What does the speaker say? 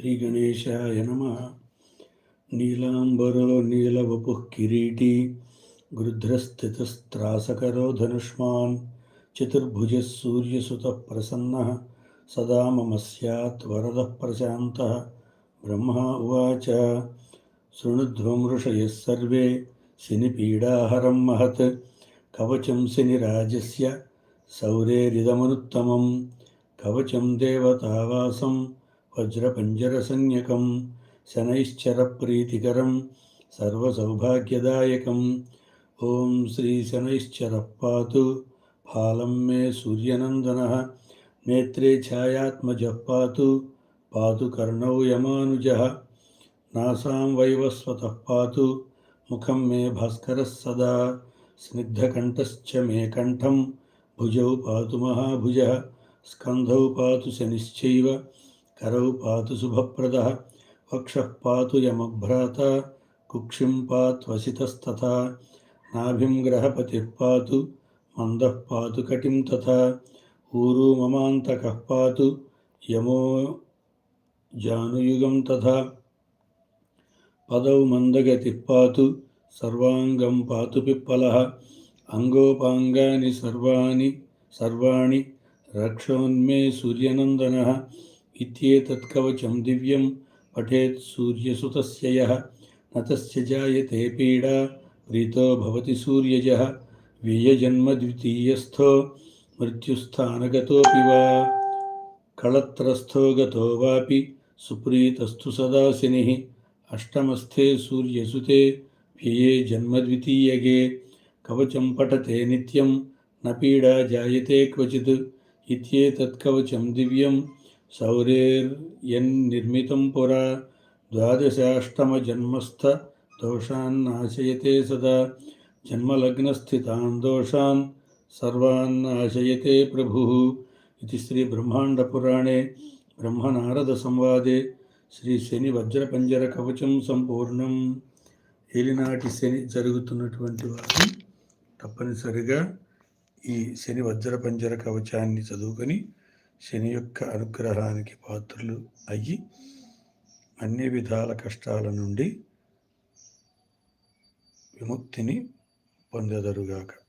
శ్రీ గణేశాయ నమ. నీలాంబరో నీలవపు కిరీటి గృధ్రస్థితస్త్రాసకరో ధనుష్మాన్ చతుర్భుజ సూర్యసుత ప్రసన్న సదా మమ సత్ వరద ప్రశాంత. బ్రహ్మ ఉవాచ శృణుధ్వమృషయ సర్వే శనిపీడాహరం మహత్ కవచం శనిరాజస్య సౌరేరిదమనుత్తమం కవచం దేవతావాసం వజ్రపంజరసంజ్ఞకం శనైశ్చరప్రీతికరం సర్వసౌభాగ్యదాయకం. ఓం శ్రీ శనైశ్చర పాతు ఫాలం మే సూర్యనందన నేత్రే ఛాయాత్మజ పాతు పాతు కర్ణౌ యమానుజ. నాసాం వైవస్వత పాతు ముఖం మే భాస్కర సదా. స్నిగ్ధకంఠశ్చ మే కంఠం భుజౌ పాతు మహాభుజ స్కంధౌ పాతు శనిశ్చైవ. హరౌ పాతు శుభప్రద వక్ష పాతు యమభ్రాత కుక్షిం పాత్వసితస్తథ నాభిం గ్రహపతి పాతు మంద పాతు కటిం తథా ఊరు మమాంతక పాతు యమో జానుయుగం తథా పదౌ మందగతి పాతు సర్వాంగం పాతు పిప్పల అంగోపాంగాని సర్వాణి సర్వాణి రక్షోన్మే సూర్యనందన कवचं दिव्यं पठेत् सूर्यसुतस्य यः न तस्य जायते पीडा प्रीतो भवति सूर्यजः व्ययजन्मद्वितीयस्थो मृत्युस्थानगतोऽपि वा कळत्रस्थो गतो वापि सुप्रीतस्तु सदा शनिः अष्टमस्थे सूर्यसुते व्यये जन्मद्वितीयगे कवचं पठते नित्यं न पीडा जायते क्वचित् इत्येतत् कवचं दिव्यं सौरेर्यन्निर्मितं पुरा द्वादशाष्टमजन्मस्थ दोषान् नाशयते सदा जन्मलग्नस्थितान् दोषान् सर्वान् नाशयते प्रभुः इति श्रीब्रह्माण्डपुराणे ब्रह्मनारदसंवादे శ్రీ శని వజ్రపంజర కవచం సంపూర్ణం ఏలినాటి శని జరుగుతున్నటువంటి వారు తప్పనిసరిగా ఈ శని వజ్రపంజర కవచాన్ని చదువుకొని శని యొక్క అనుగ్రహానికి పాత్రలు అయ్యి అన్ని విధాల కష్టాల నుండి విముక్తిని పొందెదరుగాక.